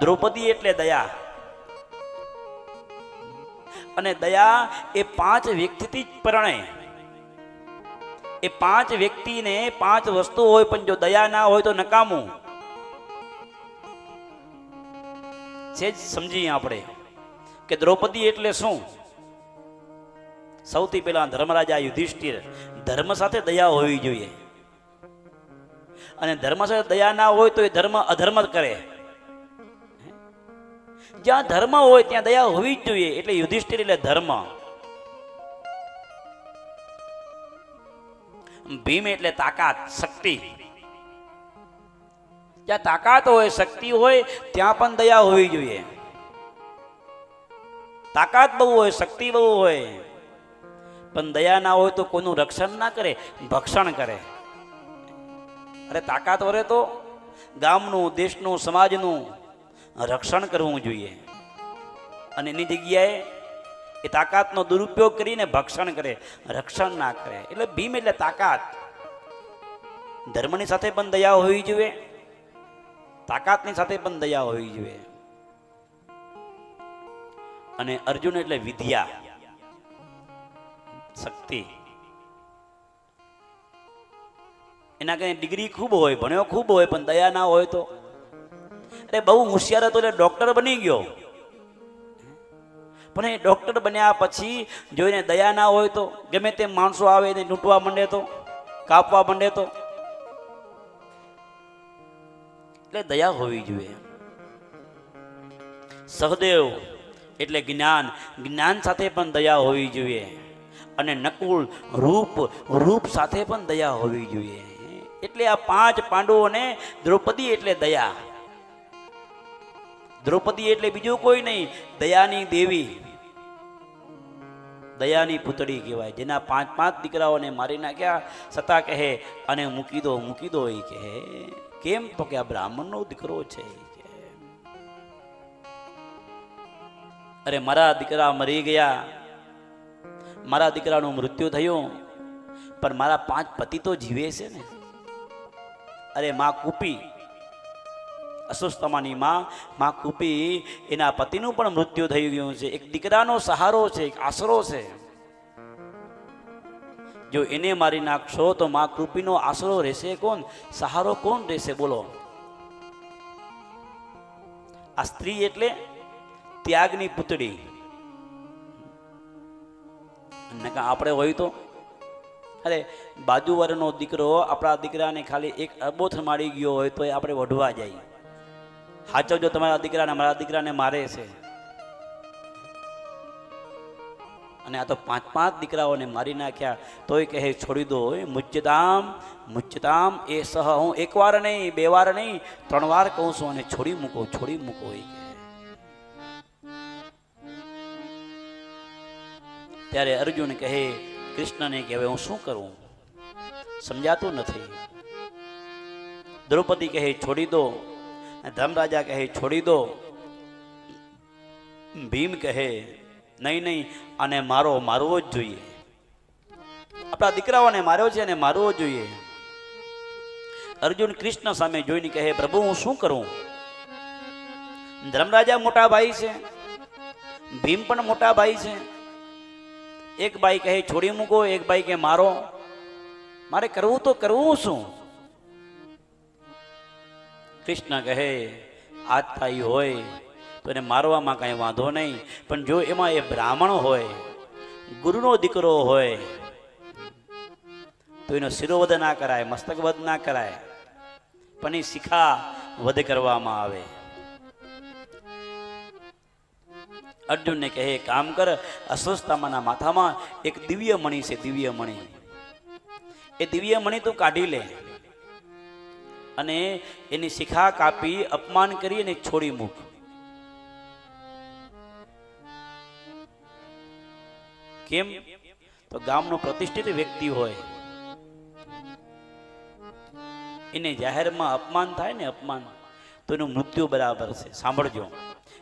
દ્રૌપદી એટલે દયા. અને દયા એ પાંચ વ્યક્તિથી જ પરણે એ પાંચ વ્યક્તિને પાંચ વસ્તુ હોય, પણ જો દયા ના હોય તો નકામું. છે જ સમજીએ આપણે કે દ્રૌપદી એટલે શું? સૌથી પહેલા ધર્મરાજા યુધિષ્ઠિર ધર્મ સાથે દયા હોવી જોઈએ. અને ધર્મ સાથે દયા ના હોય તો એ ધર્મ અધર્મ કરે. જ્યાં ધર્મ હોય ત્યાં દયા હોવી જ જોઈએ, એટલે યુધિષ્ઠિર એટલે ધર્મ. ભીમ એટલે તાકાત, શક્તિ. જ્યાં તાકાત હોય, શક્તિ હોય, ત્યાં પણ દયા હોવી જોઈએ. તાકાત બહુ હોય, શક્તિ બહુ હોય. પણ દયા ના હોય તો કોઈનું રક્ષણ ના કરે, ભક્ષણ કરે. અરે તાકાત વરે તો ગામનું, દેશનું, સમાજનું રક્ષણ કરવું જોઈએ. અને એની જગ્યાએ એ તાકાતનો દુરુપયોગ કરીને ભક્ષણ કરે, રક્ષણ ના કરે. એટલે ભીમ એટલે તાકાત. ધર્મની સાથે પણ દયા હોવી જોઈએ, તાકાતની સાથે પણ દયા હોવી જોઈએ. અને અર્જુન એટલે વિદ્યા, શક્તિ. એના કઈ ડિગ્રી ખૂબ હોય, ભણ્યો ખૂબ હોય, પણ દયા ના હોય તો અરે બહુ હોશિયાર હતો એટલે ડોક્ટર બની ગયો. પણ એ ડોક્ટર બન્યા પછી જોઈને દયા ના હોય તો ગમે તે માણસો આવે એને લૂંટવા માંડે તો, કાપવા માંડે તો. એટલે દયા હોવી જોઈએ. સહદેવ એટલે જ્ઞાન જ્ઞાન સાથે પણ દયા હોવી જોઈએ. અને નકુલ રૂપ રૂપ સાથે પણ દયા હોવી જોઈએ. એટલે આ પાંચ પાંડવોને દ્રૌપદી એટલે દયા. દ્રૌપદી એટલે બીજું કોઈ નહીં, દયાની દેવી. દયાની પુતળી કહેવાય, જેના પાંચ પાંચ દીકરાઓને મારી નાખ્યા છતાં કહે અને મૂકી દો મૂકી દો, એ કહે. કેમ? તો કે આ બ્રાહ્મણનો દીકરો છે અરે મારા દીકરા મરી ગયા, મારા દીકરાનું મૃત્યુ થયું, પણ મારા પાંચ પતિ તો જીવે છે ને. અરે માં કૂપી અસ્વસ્થમાની માં માં કૂપી, એના પતિનું પણ મૃત્યુ થઈ ગયું છે. એક દીકરાનો સહારો છે, એક આશરો છે. જો એને મારી નાખશો તો માં કૃપીનો આશરો રહેશે કોણ? સહારો કોણ રહેશે? બોલો. આ સ્ત્રી એટલે ત્યાગની પુતળી. આપણે હોય તો? અરે, બાજુવાળાનો દીકરો આપણા દીકરાને ખાલી એક અબોથ મારી ગયો હોય તો આપણે વઢવા જાય. સાચવજો તમારા દીકરાને, મારા દીકરાને મારે છે. અને આ તો પાંચ પાંચ દીકરાઓને મારી નાખ્યા, તોય કહે, છોડી દો મુચ્ચતામ મુચ્ચતામ એ સહ હું એક વાર નહીં, બે વાર નહીં, ત્રણ વાર કહું છું અને છોડી મૂકો છોડી મૂકો, એ ત્યારે અર્જુન કહે, કૃષ્ણને કે, હવે હું શું કરું? સમજાતું નથી. દ્રૌપદી કહે, છોડી દો ધર્મરાજા કહે, છોડી દો. ભીમ કહે, નહીં નહીં અને મારો, મારવો જ જોઈએ. આપણા દીકરાઓને માર્યો છે અને મારવો જોઈએ. અર્જુન કૃષ્ણ સામે જોઈને કહે, પ્રભુ, હું શું કરું? ધર્મરાજા મોટા ભાઈ છે. ભીમ પણ મોટા ભાઈ છે. એક ભાઈ કહે, છોડી મૂકો. એક ભાઈ કે મારો. મારે કરવું તો કરવું શું? કૃષ્ણ કહે, આજ હોય તો એને મારવામાં કાંઈ વાંધો નહીં, પણ જો એમાં એ બ્રાહ્મણ હોય, ગુરુનો દીકરો હોય, તો એનો શિરોવધ ના કરાય, મસ્તકવધ ના કરાય, પણ એ શિખા વધ કરવામાં આવે. અર્જુનને કહે, કામ કર અસ્વસ્થામાંના માથામાં એક દિવ્ય મણી છે, દિવ્ય મણી. એ દિવ્ય મણી તું કાઢી લે. અને એની શિખા કાપી, અપમાન કરી અને છોડી મૂક કેમ? તો ગામનો પ્રતિષ્ઠિત વ્યક્તિ હોય. એને જાહેરમાં અપમાન થાય ને અપમાન, તો એનું મૃત્યુ બરાબર છે. સાંભળજો.